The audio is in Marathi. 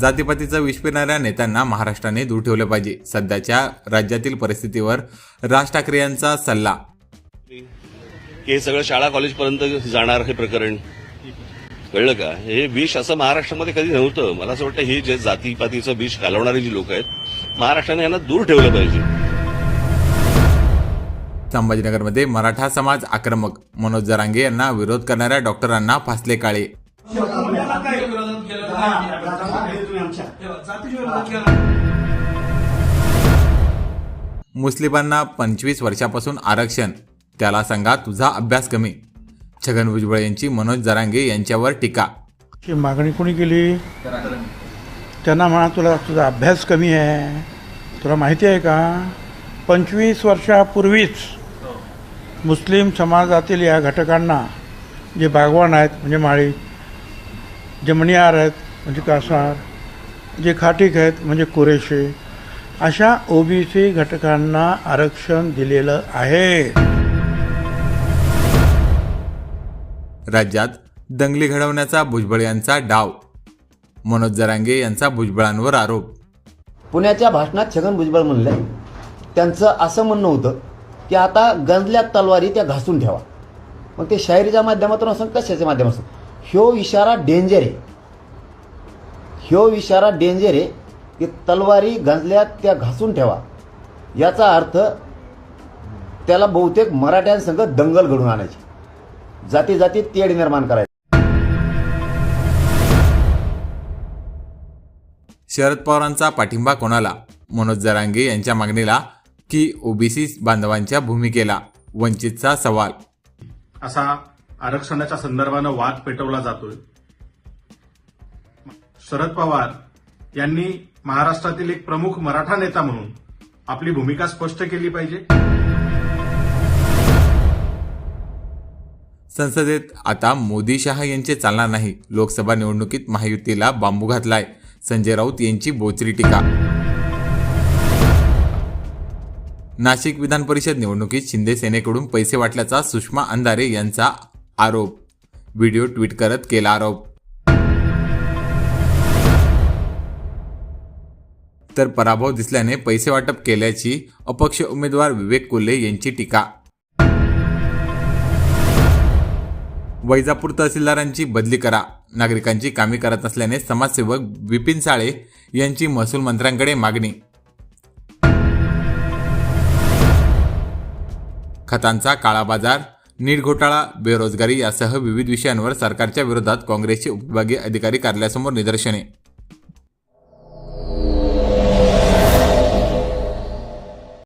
जातीपातीचं विष पिणाऱ्या नेत्यांना महाराष्ट्राने दूर ठेवलं पाहिजे. सध्याच्या राज्यातील परिस्थितीवर राज ठाकरे यांचा सल्ला. की हे सगळं शाळा कॉलेजपर्यंत जाणार हे प्रकरण. कळलं का? हे विष असं महाराष्ट्रामध्ये कधी नव्हतं. मला असं वाटतं ही जे जातीपातीचं विष घालवणारी जी लोक आहेत महाराष्ट्राने यांना दूर ठेवलं पाहिजे. संभाजीनगरमध्ये मराठा समाज आक्रमक. मनोज जरांगे यांना विरोध करणाऱ्या डॉक्टरांना फासले काळे. मुस्लिमांना पंचवीस वर्षापासून आरक्षण. त्याला सांगा तुझा अभ्यास कमी. छगन भुजबळ यांची मनोज जरांगे यांच्यावर टीका. ची मागणी कोणी केली? त्यांना म्हणा तुला तुझा अभ्यास कमी आहे. तुला माहिती आहे का? पंचवीस वर्षापूर्वीच मुस्लिम समाजातील या घटकांना जे बागवान आहेत म्हणजे माळी जे मणियार आहेत म्हणजे कासार जे खाटीक आहेत म्हणजे कुरेशे अशा ओबीसी घटकांना आरक्षण दिलेलं आहे. राज्यात दंगली घडवण्याचा भुजबळ यांचा डाव मनोज जरांगे यांचा भुजबळांवर आरोप. पुण्याच्या भाषणात छगन भुजबळ म्हणले त्यांचं असं म्हणणं होतं की आता गंजल्या तलवारी त्या घासून ठेवा. मग ते शायरीच्या माध्यमातून असं कशाच्या माध्यमातून ह्यो इशारा डेंजर आहे. ह्यो इशारा डेंजर आहे की तलवारी गंजल्या त्या घासून ठेवा. याचा अर्थ त्याला बहुतेक मराठ्यांसंग दंगल घडून आणायची. जाती जाती तेढ निर्माण करायची. शरद पवारांचा पाठिंबा कोणाला? मनोज जरांगे यांच्या मागणीला की ओबीसी बांधवांच्या भूमिकेला वंचितचा सवाल. असा आरक्षणाच्या संदर्भानं वाद पेटवला जातोय. शरद पवार यांनी महाराष्ट्रातील एक प्रमुख मराठा नेता म्हणून आपली भूमिका स्पष्ट केली पाहिजे. संसदेत आता मोदी शहा यांचे चालणार नाही. लोकसभा निवडणुकीत महायुतीला बांबू घातलाय. संजय राऊत यांची बोचरी टीका. नाशिक विधान परिषद निवडणुकीत शिंदे सेनेकडून पैसे वाटल्याचा सुषमा अंधारे यांचा आरोप. व्हिडिओ ट्विट करत केला आरोप. तर पराभव दिसल्याने पैसे वाटप केल्याची अपक्ष उमेदवार विवेक कोल्हे यांची टीका. वैजापूर तहसीलदारांची बदली करा. नागरिकांची कामे करत असल्याने समाजसेवक विपिन साळे यांची महसूल मंत्र्यांकडे मागणी. खतांचा काळाबाजार नीट घोटाळा बेरोजगारी यासह विविध विषयांवर सरकारच्या विरोधात काँग्रेसचे उपविभागीय अधिकारी कार्यालयासमोर निदर्शने.